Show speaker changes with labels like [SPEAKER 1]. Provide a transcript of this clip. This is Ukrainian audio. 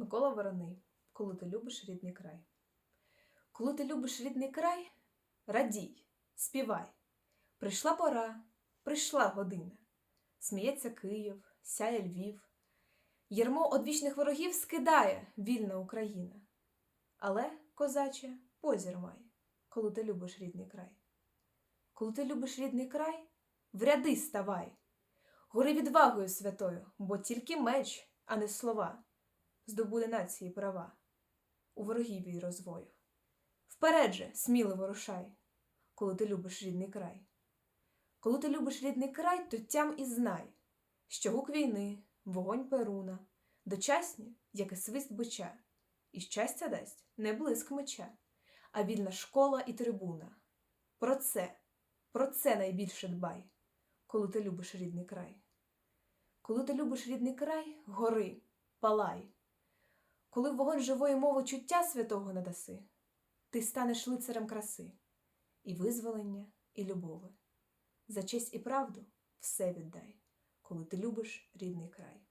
[SPEAKER 1] Микола Вороний, коли ти любиш рідний край. Коли ти любиш рідний край, радій, співай. Прийшла пора, прийшла година. Сміється Київ, сяє Львів. Ярмо одвічних ворогів скидає вільна Україна. Але, козаче, позір май, коли ти любиш рідний край. Коли ти любиш рідний край, в ряди ставай. Гори відвагою святою, бо тільки меч, а не слова, здобуде нації права, у ворогів її розвою. Вперед же, сміливо рушай, коли ти любиш рідний край. Коли ти любиш рідний край, то тям і знай, що гук війни, вогонь перуна, дочасні, як і свист бича, і щастя дасть не блиск меча, а вільна школа і трибуна. Про це, про це найбільше дбай, коли ти любиш рідний край. Коли ти любиш рідний край, гори, палай. Коли вогонь живої мови чуття святого надаси, ти станеш лицарем краси, і визволення, і любови. За честь і правду все віддай, коли ти любиш рідний край.